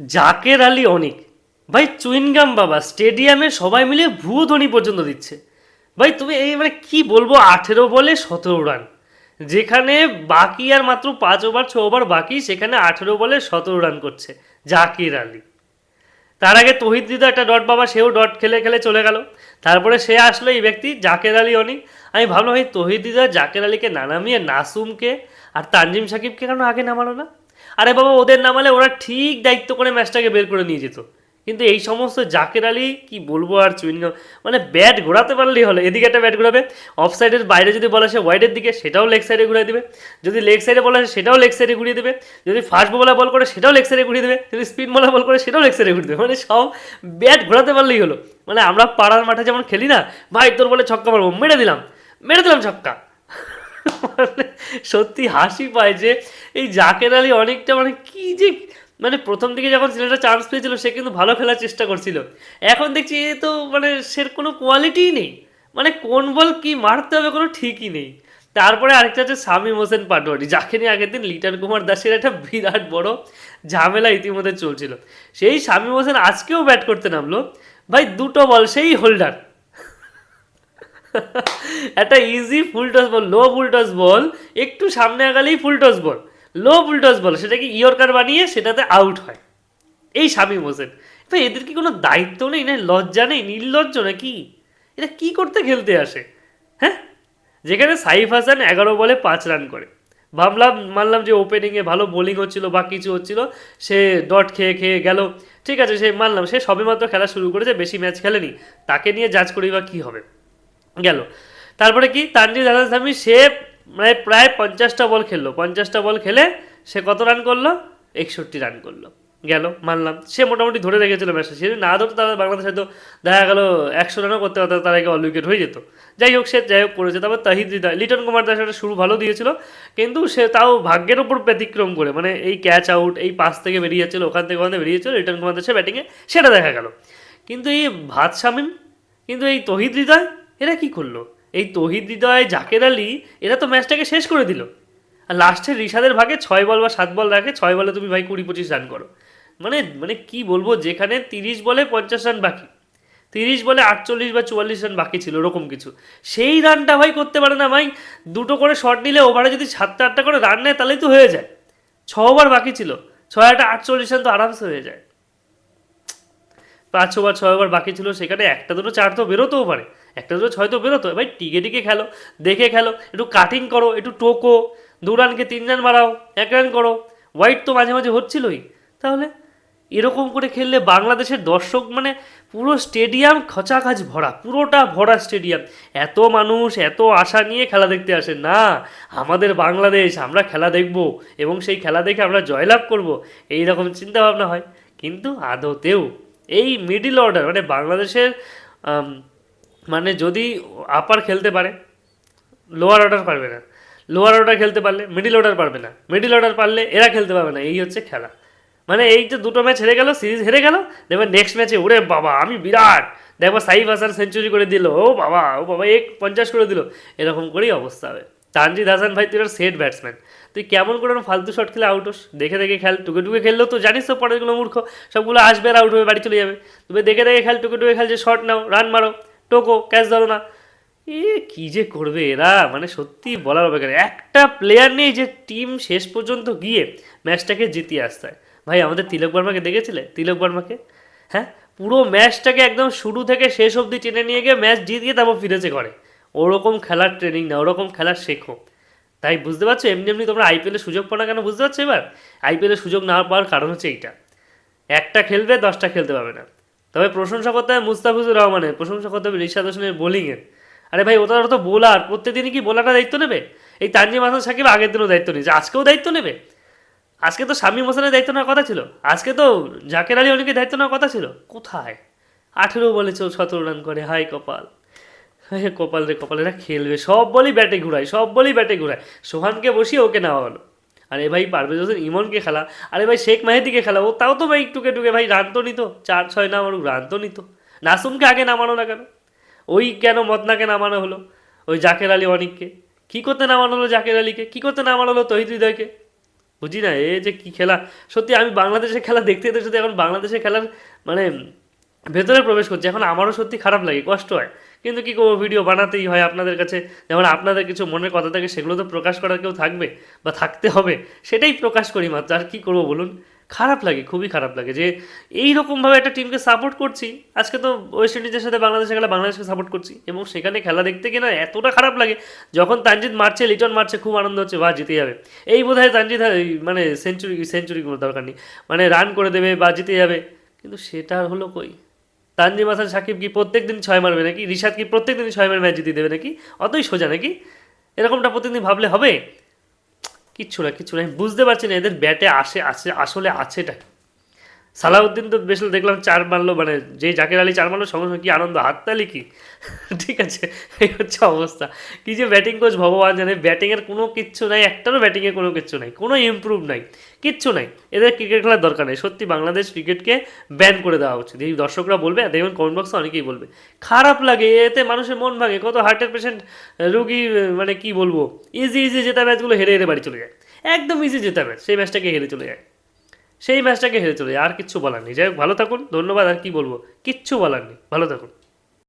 জাকের আলী অনিক। ভাই, চুইনগাম বাবা, স্টেডিয়ামে সবাই মিলে ভুয়ো ধ্বনি পর্যন্ত দিচ্ছে। ভাই, তুমি এই মানে কি বলব, আঠেরো বলে সতেরো রান। যেখানে বাকি আর মাত্র পাঁচ ওভার, ছ ওভার বাকি, সেখানে আঠেরো বলে সতেরো রান করছে জাকির আলী। তার আগে তহিদ দিদা একটা ডট বাবা, সেও ডট খেলে খেলে চলে গেল। তারপরে সে আসলো এই ব্যক্তি, জাকের আলী অনিক। আমি ভাবলাম ভাই তহিদ দিদা জাকের আলীকে না নামিয়ে নাসুমকে আর তানজিম সাকিবকে কেন আগে নামালো না? আরে বাবা, ওদের নামালে ওরা ঠিক দায়িত্ব করে ম্যাচটাকে বের করে নিয়ে যেত। কিন্তু এই সমস্ত জাকের আলী, কি বলব আর চুইনগাম মানে ব্যাট ঘোরাতে পারলেই হলো। এদিকে একটা ব্যাট ঘোরাবে। অফ সাইডের বাইরে যদি বলা সে ওয়াইডের দিকে, সেটাও লেগ সাইডে ঘুরিয়ে দেবে। যদি লেগ সাইডে বলা সেটাও লেগ সাইডে ঘুরিয়ে দেবে। যদি ফাস্ট বলা বল করে, সেটাও লেগ সাইডে ঘুরিয়ে দেবে। যদি স্পিন বলা বল করে, সেটাও লেগ সাইডে ঘুরিয়ে দেবে। মানে সব ব্যাট ঘোরাতে পারলেই হলো। মানে আমরা পাড়ার মাঠে যেমন খেলি না, ভাই তোর বলে ছক্কা মারবো, মেরে দিলাম। মেরে দিলাম ছক্কা। সত্যি হাসি পায় যে এই জাকের আলী অনেকটা মানে কি যে মানে প্রথম দিকে যখন ছেলেটা চান্স পেয়েছিল, সে কিন্তু ভালো খেলার চেষ্টা করছিল। এখন দেখছি এ তো মানে সে কোনো কোয়ালিটিই নেই। মানে কোন বল কি মারতে হবে কোনো ঠিকই নেই। তারপরে আরেকটা হচ্ছে শামীম হোসেন পাটোয়ারি, যাকে নিয়ে আগের দিন লিটন কুমার দাসের একটা বিরাট বড় ঝামেলা ইতিমধ্যে চলছিল। সেই শামীম হোসেন আজকেও ব্যাট করতে নামলো। ভাই, দুটো বল সেই হোল্ডার একটা easy full toss ball low full toss ball একটু সামনে আগালেই ফুল toss ball low full toss বল সেটাকে ইয়র্কার বানিয়ে সেটাতে আউট হয়। এই শামীম হোসেন ভাই, এদের কি কোনো দায়িত্ব নেই? না, লজ্জা নেই? নির্লজ্জ নাকি? এটা কি করতে খেলতে আসে? হ্যাঁ? যেখানে সাইফ হাসান এগারো বলে পাঁচ রান করে। ভাবলাম, মানলাম যে ওপেনিংয়ে ভালো বোলিং হচ্ছিল বা কিছু হচ্ছিল, সে ডট খেয়ে খেয়ে গেল। ঠিক আছে, সে, মানলাম, সে সবেমাত্র খেলা শুরু করেছে, বেশি ম্যাচ খেলেনি। তাকে নিয়ে জাজ করি বা কী হবে? গেল। তারপরে কি? তানজিদ হাসান সামি সে মানে প্রায় পঞ্চাশটা বল খেললো। পঞ্চাশটা বল খেলে সে কত রান করল? একষট্টি রান করল। গেল, মানলাম। সে মোটামুটি ধরে রেখেছিল ম্যাচটা। সে না ধরতো তাহলে বাংলাদেশ হয়তো দেখা গেল একশো রানও করতে পারতো, তার আগে অল উইকেট হয়ে যেত। যাই হোক, সে যাই হোক করেছে। তারপর তাহিদ লিটন কুমার দাস একটা শুরু ভালো দিয়েছিল, কিন্তু সে তাও ভাগ্যের ওপর ব্যতিক্রম করে। মানে এই ক্যাচ আউট এই পাস থেকে বেরিয়ে যাচ্ছিল, ওখান থেকে ওখান থেকে বেরিয়ে যাচ্ছিল, লিটন কুমার দাসের ব্যাটিংয়ে সেটা দেখা গেল। কিন্তু এই ভাত শামিম, কিন্তু এই তহিদ হৃদয় এরা কি করল? এই তহিদ হৃদয় জাকের আলী, এরা তো ম্যাচটাকে শেষ করে দিল। আর লাস্টে রিশাদের ভাগে ছয় বল বা সাত বল রাখে, ছয় বলে তুমি ভাই কুড়ি পঁচিশ রান করো। মানে মানে কি বলব, যেখানে তিরিশ বলে পঞ্চাশ রান বাকি, তিরিশ বলে আটচল্লিশ বা চুয়াল্লিশ রান বাকি ছিল, ওরকম কিছু। সেই রানটা ভাই করতে পারে না ভাই, দুটো করে শট নিলে ওভারে যদি সাতটা আটটা করে রান নেয়, তাহলেই তো হয়ে যায়। ছ ওভার বাকি ছিল, ছয় আটটা আটচল্লিশ রান তো আরামসে হয়ে যায়। পাঁচ ওভার, ছয় ওভার বাকি ছিল, সেখানে একটা দুটো চার তো বেরোতেও পারে। একটা দুটো ছয় তো বেরোতো ভাই টিকে টিকে খেলো, দেখে খেলো, একটু কাটিং করো, একটু টোকো, দু রানকে তিন রান বাড়াও, এক রান করো হোয়াইট তো মাঝে মাঝে হচ্ছিলই। তাহলে এরকম করে খেললে বাংলাদেশের দর্শক মানে পুরো স্টেডিয়াম খচাখাচ ভরা, পুরোটা ভরা স্টেডিয়াম এত মানুষ, এত আশা নিয়ে খেলা দেখতে আসে। না, আমাদের বাংলাদেশ, আমরা খেলা দেখব এবং সেই খেলা দেখে আমরা জয়লাভ করব এই রকম চিন্তাভাবনা হয়। কিন্তু আদতেও, এই মিডিল অর্ডার মানে বাংলাদেশের মানে যদি আপার খেলতে পারে লোয়ার অর্ডার পারবে না। লোয়ার অর্ডার খেলতে পারলে মিডিল অর্ডার পারবে না। মিডিল অর্ডার পারলে এরা খেলতে পারবে না। এই হচ্ছে খেলা। মানে এই যে দুটো ম্যাচ হেরে গেল সিরিজ হেরে গেল দেখবে নেক্সট ম্যাচে ওরে বাবা, আমি বিরাট! দেখব সাইফ হাসান সেঞ্চুরি করে দিল, ও বাবা ও বাবা, এক পঞ্চাশ করে দিল। এরকম করেই অবস্থা হবে। তানজিদ হাসান ভাই, তুই সেট ব্যাটসম্যান তুই কেমন করে ফালতু শট খেলে আউট হোস? দেখে দেখে খেল, টুকে টুকে খেললেও তো, জানিস তো পরেরগুলো মূর্খ, সবগুলো আসবে আর আউট হয়ে বাড়ি চলে যাবে। তুমি দেখে দেখে খেল, টুকে টুকে খেল, যে শট নাও রান মারো। টোকো, ক্যাচ ধরো না। এ, কি যে করবে এরা? মানে সত্যি বলার অপেক্ষা নেই। একটা প্লেয়ার নেই যে টিম শেষ পর্যন্ত গিয়ে ম্যাচটাকে জিতিয়ে আসতে হয়। ভাই, আমাদের তিলক বর্মাকে দেখেছিলে? তিলক বর্মাকে? হ্যাঁ? পুরো ম্যাচটাকে একদম শুরু থেকে শেষ অবধি টেনে নিয়ে গিয়ে ম্যাচ জিতিয়ে তারপর ফিরেছে করে ওরকম খেলার ট্রেনিং না, ওরকম খেলার শেখো। তাই বুঝতে পারছ? এমনি এমনি তোমরা আইপিএলের সুযোগ পাও না কেন? বুঝতে পারছ এবার? আইপিএলের সুযোগ না পাওয়ার কারণ হচ্ছে এইটা। একটা খেলবে, দশটা খেলতে পারবে না। তবে প্রশংসা করতে হবে মুস্তাফিজুর রহমানের, প্রশংসা করতে হবে রিশাদ হোসেনের বোলিংয়ের আরে ভাই, ওটা তো বোলার প্রত্যেকদিনই কি বোলারটা দায়িত্ব নেবে? এই তানজিম হাসান সাকিব আগের দিনও দায়িত্ব নিয়েছে, আজকেও দায়িত্ব নেবে? আজকে তো শামীম হোসেনের দায়িত্ব নেওয়ার কথা ছিল, আজকে তো জাকের আলী অনেকের দায়িত্ব নেওয়ার কথা ছিল, কোথায়? আঠেরো বলে চো সতেরো রান করে হাই কপাল। হে কপাল রে কপাল, এরা খেলবে, সব বলই ব্যাটে ঘুরায়, সব বলই ব্যাটে ঘুরায়। সোহানকে বসিয়ে ওকে নেওয়া হলো। আরে ভাই পারভেজ হোসেন ইমনকে খেলা। আরে ভাই শেখ মাহেদিকে খেলা। ও তাও তো ভাই টুকে টুকে ভাই রান তো নিত। চার, ছয় না মারুক, রান তো নিত। নাসুমকে আগে নামানো না কেন? ওই কেন মদনাকে নামানো হলো? ওই জাকের আলী অনিককে। কী করতে নামানো হলো জাকের আলীকে? কী করতে নামানো হলো তহিদ হৃদয়কে? বুঝি না, এ যে কি খেলা। সত্যি আমি বাংলাদেশের খেলা দেখতে দেখতে যদি এখন বাংলাদেশের খেলার মানে ভেতরে প্রবেশ করছে। এখন আমারও সত্যি খারাপ লাগে, কষ্ট হয়। কিন্তু কী করব ভিডিও বানাতেই হয় আপনাদের কাছে। যেমন আপনাদের কিছু মনের কথা থাকে, সেগুলো তো প্রকাশ করার কেউ থাকবে বা থাকতে হবে। সেটাই প্রকাশ করি মাত্র। আর কী করব বলুন? খারাপ লাগে, খুবই খারাপ লাগে যে এই রকমভাবে একটা টিমকে সাপোর্ট করছি। আজকে তো ওয়েস্ট ইন্ডিজের সাথে বাংলাদেশে খেলা বাংলাদেশকে সাপোর্ট করছি। এবং সেখানে খেলা দেখতে গিয়ে না এতটা খারাপ লাগে, যখন তানজিদ মারছে, লিটন মারছে, খুব আনন্দ হচ্ছে বা জিতে যাবে। এই বোধ হয় তানজিদ মানে সেঞ্চুরি সেঞ্চুরি কোনো দরকার নেই। মানে রান করে দেবে বা জিতে যাবে। কিন্তু সেটা হলো কই? তানজিম হাসান সাকিব কি প্রত্যেক দিন ছয় মারবে নাকি? রিশাদ কি প্রত্যেক দিন ছয় মার ম্যাচ জিতিয়ে দেবে নাকি? অতই সোজা নাকি? এরকমটা প্রতিদিন ভাবলে হবে? কিচ্ছু না কিচ্ছু না। আমি বুঝতে পারছি না এদের ব্যাটে আসে আসে, আসলে আছেটা কি? সালাউদ্দিন তো বেশ দেখলাম চার মারলো মানে যে জাকের আলী চার মারলো, সঙ্গে সঙ্গে কি আনন্দ? হাততালি কি? ঠিক আছে, এই হচ্ছে অবস্থা। কি যে ব্যাটিং কোচ ভগবান জানে ব্যাটিংয়ের কোনো কিচ্ছু নাই, একটারও ব্যাটিংয়ের কোনো কিচ্ছু নাই, কোনো ইমপ্রুভ নাই, কিচ্ছু নাই। এদের ক্রিকেট খেলার দরকার নেই, সত্যি বাংলাদেশ ক্রিকেটকে ব্যান করে দেওয়া উচিত। এই দর্শকরা বলবে, দেখবেন কমেন্ট বক্সে অনেকেই বলবে, খারাপ লাগে, এতে মানুষের মন ভাঙে, কত হার্টের পেশেন্ট রুগী মানে কি বলব ইজি ইজি জেতা ম্যাচগুলো হেরে হেরে বাড়ি চলে যায়। একদম ইজি জেতা ম্যাচ সেই ম্যাচটাকে হেরে চলে যায়। সেই ম্যাচটাকে হেরে চলে আর কিচ্ছু বলার নেই। যাই হোক, ভালো থাকুন। ধন্যবাদ। আর কি বলব? কিচ্ছু বলার নেই। ভালো থাকুন।